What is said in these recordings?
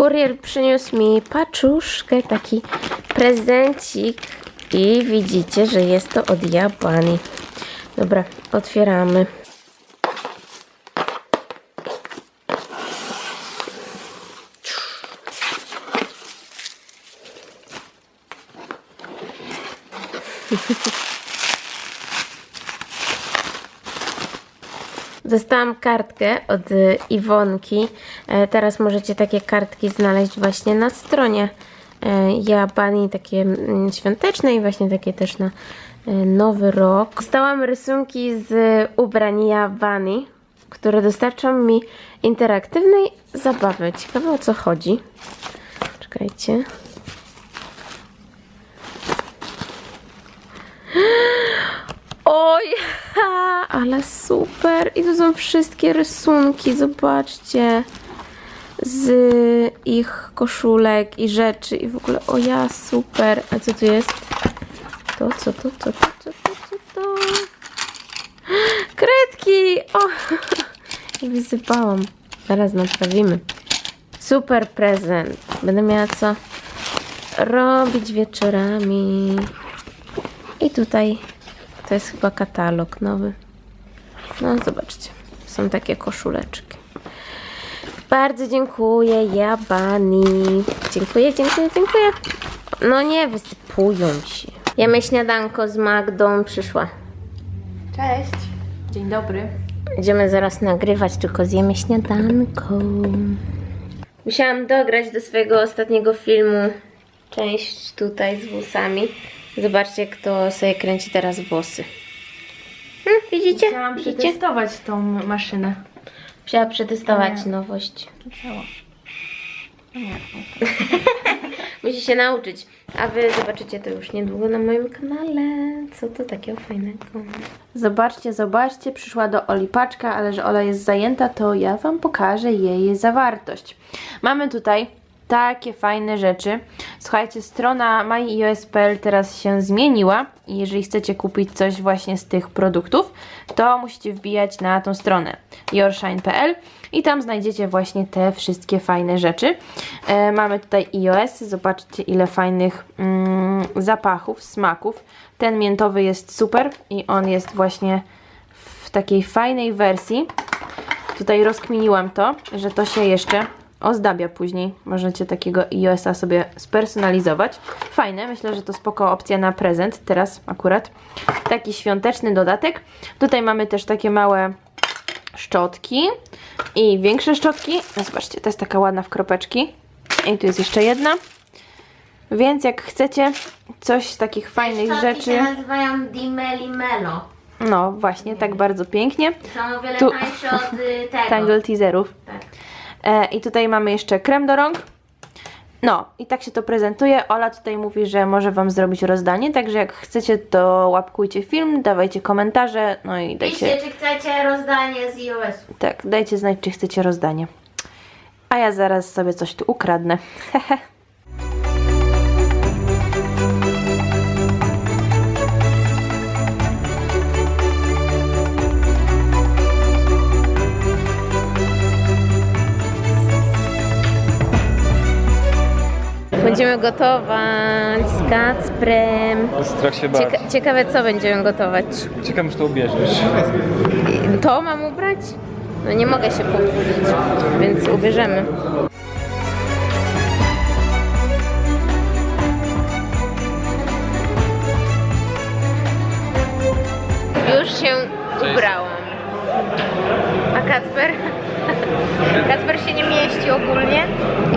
Kurier przyniósł mi paczuszkę, taki prezencik i widzicie, że jest to od Japanii. Dobra, otwieramy. Dostałam kartkę od y, Iwonki. E, Teraz możecie takie kartki znaleźć właśnie na stronie e, Japanii, takie mm, świąteczne i właśnie takie też na e, nowy rok. Dostałam rysunki z ubrań Japanii, które dostarczą mi interaktywnej zabawy. Ciekawe o co chodzi. Czekajcie. Oj, ale super. I tu są wszystkie rysunki, zobaczcie. Z ich koszulek i rzeczy i w ogóle, o ja, super. A co tu jest? To, co to, co to, co to, co to? Kredki! O, wysypałam. Zaraz naprawimy. Super prezent. Będę miała co robić wieczorami. I tutaj to jest chyba katalog nowy. No, zobaczcie. Są takie koszuleczki. Bardzo dziękuję, Jabani. Dziękuję, dziękuję, dziękuję. No nie, wysypują się. Jemy śniadanko z Magdą. Przyszła. Cześć. Dzień dobry. Będziemy zaraz nagrywać, tylko zjemy śniadanko. Musiałam dograć do swojego ostatniego filmu część tutaj z włosami. Zobaczcie, kto sobie kręci teraz włosy. Hmm, widzicie? Chciałam widzicie? przetestować tą maszynę. Musiała przetestować nowość. Musiała. Musi się nauczyć. A wy zobaczycie to już niedługo na moim kanale. Co to takiego fajnego? Zobaczcie, zobaczcie, przyszła do Oli paczka, ale że Ola jest zajęta, to ja Wam pokażę jej zawartość. Mamy tutaj takie fajne rzeczy. Słuchajcie, strona myios.pl teraz się zmieniła i jeżeli chcecie kupić coś właśnie z tych produktów, to musicie wbijać na tą stronę yourshine.pl i tam znajdziecie właśnie te wszystkie fajne rzeczy. E, mamy tutaj iOS, zobaczcie ile fajnych mm, zapachów, smaków. Ten miętowy jest super i on jest właśnie w takiej fajnej wersji. Tutaj rozkminiłam to, że to się jeszcze ozdabia później. Możecie takiego iOS-a sobie spersonalizować. Fajne, myślę, że to spoko opcja na prezent teraz akurat. Taki świąteczny dodatek. Tutaj mamy też takie małe szczotki i większe szczotki. No zobaczcie, to jest taka ładna w kropeczki. I tu jest jeszcze jedna. Więc jak chcecie coś z takich fajnych rzeczy, nazywają Dimeli Melo. no właśnie, tak bardzo pięknie. Są o wiele Tu- tańsze od y, tego. Tangle teaserów. Tak. E, I tutaj mamy jeszcze krem do rąk. No, i tak się to prezentuje. Ola tutaj mówi, że może Wam zrobić rozdanie, także jak chcecie, to łapkujcie film, dawajcie komentarze, no i dajcie, czy chcecie rozdanie z iOS-u. tak, dajcie znać, czy chcecie rozdanie. A ja zaraz sobie coś tu ukradnę. Będziemy gotować z Kacprem. Strach się bać. Cieka- ciekawe co będziemy gotować. Ciekawe, czy to ubierzesz. To mam ubrać? No nie mogę się pobudzić, więc ubierzemy. Już się ubrałam. A Kacper? Kacper się nie mieści ogólnie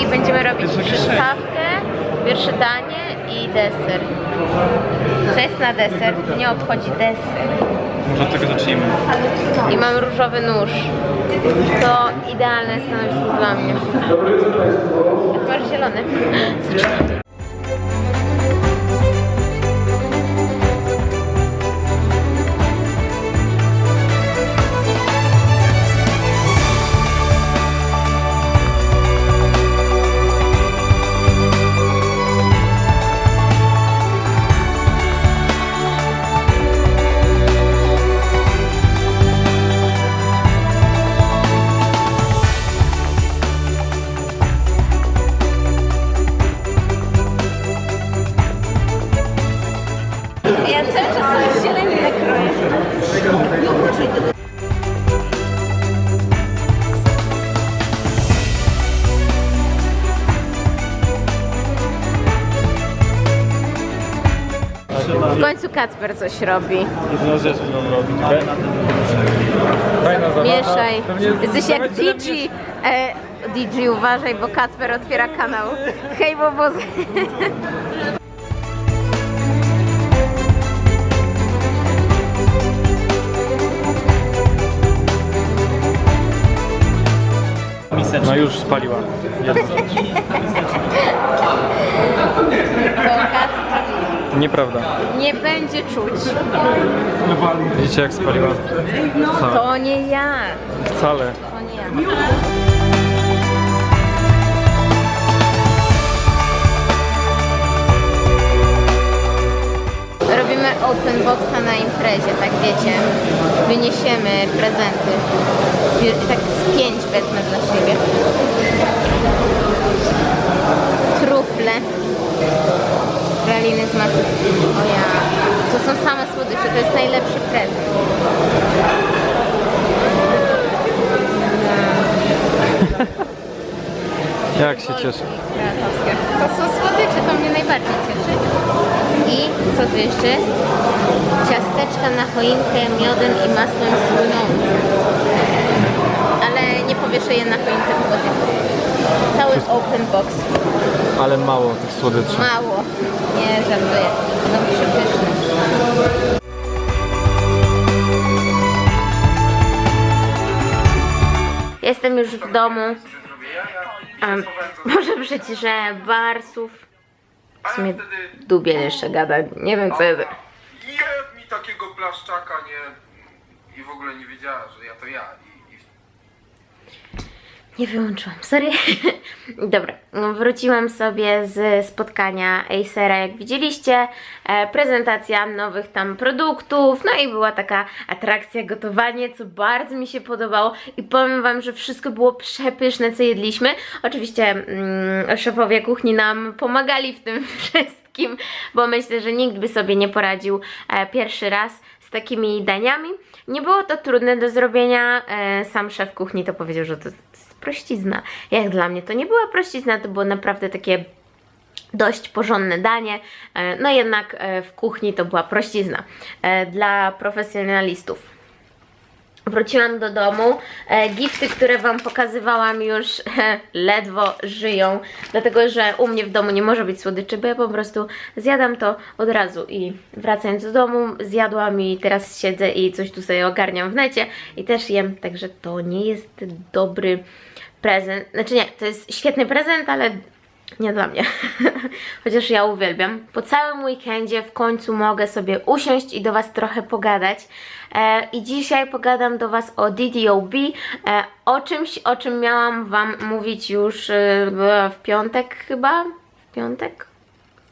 i będziemy robić przystawkę, pierwsze danie i deser. Co jest na deser? Nie obchodzi deser. Może od tego zacznijmy. I mam różowy nóż. To idealne stanowisko dla mnie. Jak masz zielony? Zaczynamy. Kacper coś robi. Jedna rzecz, którą robić. Fajna zabawa. Mieszaj. Pewnie Jesteś jak nawet tyle DJ. E, DJ uważaj, bo Kacper otwiera kanał. Hej, Bobozy. No już spaliła. Jedną. To Kacper Nieprawda. nie będzie czuć. Widzicie jak spaliła? To nie ja. Wcale. To nie ja. Robimy open boxa na imprezie, tak wiecie. Wyniesiemy prezenty. Tak z pięć wezmę dla siebie. Trufle. Praliny z masy. O ja. To są same słodycze, to jest najlepszy prezent. Jak się cieszę. Krakowskie. To są słodycze, to mnie najbardziej cieszy. I co tu jeszcze jest? Ciasteczka na choinkę miodem i masłem słynącym. Ale nie powieszę je na choinkę, zjem. Cały open box. Ale mało tych słodyczy. Mało. Nie żartuję. No przepyszne. Jestem już w domu. Um, może przyciszę barsów. W sumie dubiel jeszcze gada. Nie wiem co jest. Jeb mi takiego blaszczaka, nie. I w ogóle nie wiedziała, że ja to ja. Nie wyłączyłam, sorry. Dobra, wróciłam sobie z spotkania Acera, jak widzieliście. E, prezentacja nowych tam produktów, no i była taka atrakcja gotowanie, co bardzo mi się podobało. I powiem Wam, że wszystko było przepyszne, co jedliśmy. Oczywiście mm, szefowie kuchni nam pomagali w tym wszystkim, bo myślę, że nikt by sobie nie poradził e, pierwszy raz z takimi daniami. Nie było to trudne do zrobienia. E, sam szef kuchni to powiedział, że to jest prościzna. Jak dla mnie to nie była prościzna, to było naprawdę takie dość porządne danie. E, No jednak e, w kuchni to była prościzna dla profesjonalistów. Wróciłam do domu. E, gifty, które Wam pokazywałam już ledwo żyją, dlatego że u mnie w domu nie może być słodyczy, bo ja po prostu zjadam to od razu i wracając do domu zjadłam i teraz siedzę i coś tu sobie ogarniam w necie i też jem, także to nie jest dobry prezent. Znaczy nie, to jest świetny prezent, ale nie dla mnie. Chociaż ja uwielbiam. Po całym weekendzie w końcu mogę sobie usiąść i do Was trochę pogadać. E, I dzisiaj pogadam do Was o DDOB, e, o czymś, o czym miałam Wam mówić już e, w- w piątek chyba. W piątek?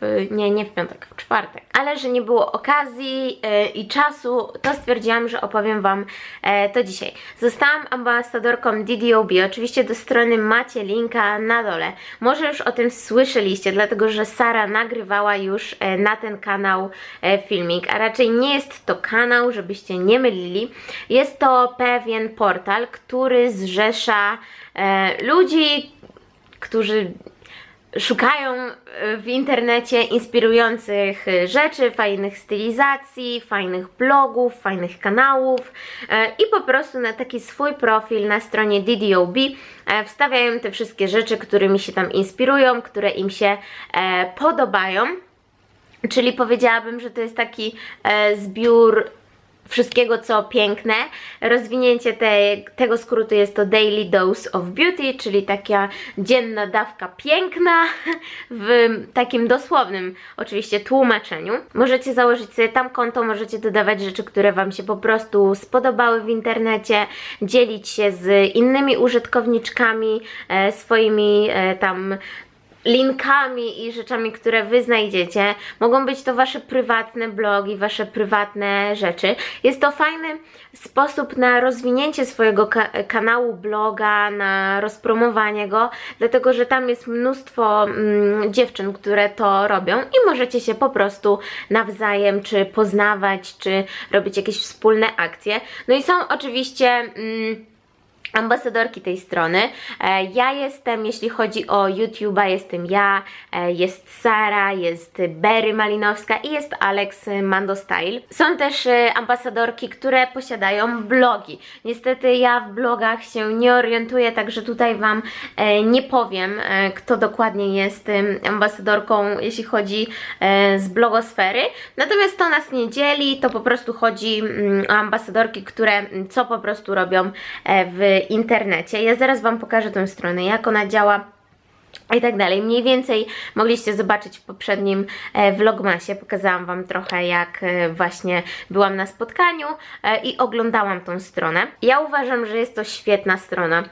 W, nie, nie w piątek, w czwartek. Ale że nie było okazji e, i czasu, to stwierdziłam, że opowiem Wam e, to dzisiaj. Zostałam ambasadorką DDOB. Oczywiście do strony macie linka na dole. Może już o tym słyszeliście, dlatego że Sara nagrywała już e, na ten kanał e, filmik, a raczej nie jest to kanał, żebyście nie mylili. Jest to pewien portal, który zrzesza ludzi, którzy szukają e, w internecie inspirujących e, rzeczy, fajnych stylizacji, fajnych blogów, fajnych kanałów e, i po prostu na taki swój profil na stronie DDOB wstawiają te wszystkie rzeczy, którymi się tam inspirują, które im się podobają. Czyli powiedziałabym, że to jest taki zbiór wszystkiego, co piękne. Rozwinięcie te, tego skrótu jest to Daily Dose of Beauty, czyli taka dzienna dawka piękna w takim dosłownym oczywiście tłumaczeniu. Możecie założyć sobie tam konto, możecie dodawać rzeczy, które Wam się po prostu spodobały w internecie, dzielić się z innymi użytkowniczkami, e, swoimi e, tam linkami i rzeczami, które wy znajdziecie. Mogą być to wasze prywatne blogi, wasze prywatne rzeczy. Jest to fajny sposób na rozwinięcie swojego ka- kanału, bloga, na rozpromowanie go, dlatego że tam jest mnóstwo mm, dziewczyn, które to robią i możecie się po prostu nawzajem czy poznawać, czy robić jakieś wspólne akcje. No i są oczywiście. Mm, ambasadorki tej strony. E, Ja jestem, jeśli chodzi o YouTube'a, jestem ja, e, jest Sara, jest Berry Malinowska i jest Alex Mando Style. Są też e, ambasadorki, które posiadają blogi. Niestety ja w blogach się nie orientuję, także tutaj Wam nie powiem, kto dokładnie jest ambasadorką, jeśli chodzi z blogosfery. Natomiast to nas nie dzieli, to po prostu chodzi mm, o ambasadorki, które mm, co po prostu robią w internecie. Ja zaraz Wam pokażę tę stronę, jak ona działa i tak dalej. Mniej więcej mogliście zobaczyć w poprzednim e, vlogmasie. Pokazałam Wam trochę, jak e, właśnie byłam na spotkaniu e, i oglądałam tą stronę. Ja uważam, że jest to świetna strona.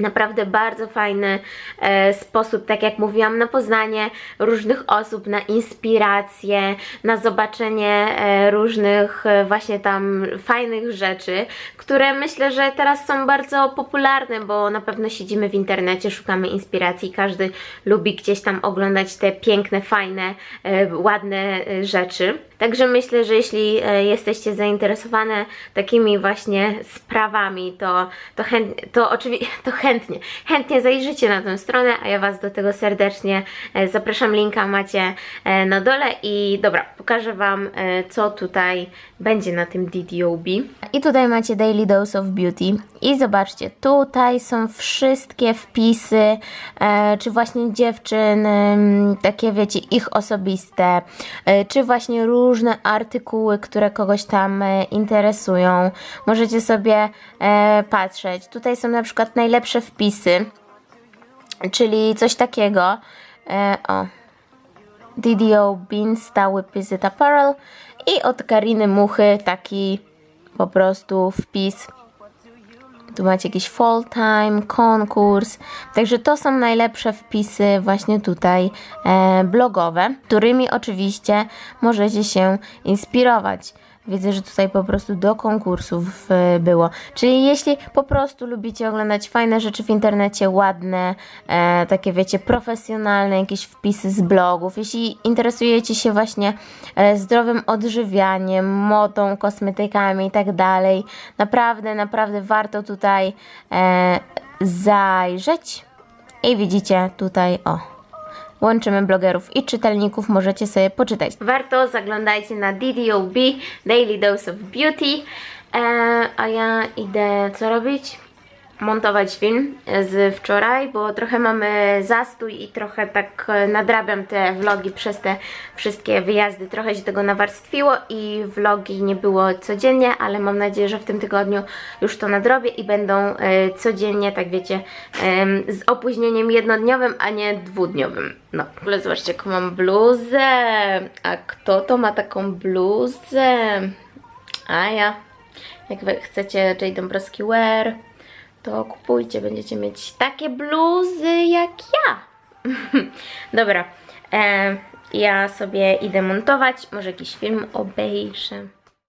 Naprawdę bardzo fajny e, sposób, tak jak mówiłam, na poznanie różnych osób, na inspirację, na zobaczenie e, różnych e, właśnie tam fajnych rzeczy, które myślę, że teraz są bardzo popularne, bo na pewno siedzimy w internecie, szukamy inspiracji, każdy lubi gdzieś tam oglądać te piękne, fajne, e, ładne e, rzeczy. Także myślę, że jeśli e, jesteście zainteresowane takimi właśnie sprawami, to, to, to oczywiście to chętnie, chętnie zajrzycie na tę stronę, a ja Was do tego serdecznie e, zapraszam. Linka macie e, na dole i dobra, pokażę Wam, co tutaj będzie na tym DDOB. I tutaj macie Daily Dose of Beauty i zobaczcie, tutaj są wszystkie wpisy, czy właśnie dziewczyn, takie wiecie, ich osobiste, czy właśnie różne artykuły, które kogoś tam e, interesują. Możecie sobie e, patrzeć. Tutaj są na przykład najlepsze wpisy, czyli coś takiego. E, o. DDO Bean stały Visit Apparel i od Kariny Muchy taki po prostu wpis. Tu macie jakiś full time, konkurs. Także to są najlepsze wpisy właśnie tutaj e, blogowe, którymi oczywiście możecie się inspirować. Widzę, że tutaj po prostu do konkursów e, było. Czyli jeśli po prostu lubicie oglądać fajne rzeczy w internecie, ładne, e, takie wiecie, profesjonalne jakieś wpisy z blogów, jeśli interesujecie się właśnie e, zdrowym odżywianiem, modą, kosmetykami i tak dalej, naprawdę, naprawdę warto tutaj e, zajrzeć. I widzicie tutaj, o, łączymy blogerów i czytelników, możecie sobie poczytać. Warto, zaglądajcie na DDOB, Daily Dose of Beauty, e, a ja idę co robić? Montować film z wczoraj, bo trochę mamy zastój i trochę tak e, nadrabiam te vlogi przez te wszystkie wyjazdy. Trochę się tego nawarstwiło i vlogi nie było codziennie, ale mam nadzieję, że w tym tygodniu już to nadrobię i będą e, codziennie, tak wiecie, z opóźnieniem jednodniowym, a nie dwudniowym. No, w ogóle zobaczcie, jaką mam bluzę. A kto to ma taką bluzę? A ja. Jak wy chcecie J. Dąbrowski wear, to kupujcie, będziecie mieć takie bluzy jak ja. Dobra, e, ja sobie idę montować, może jakiś film obejrzę.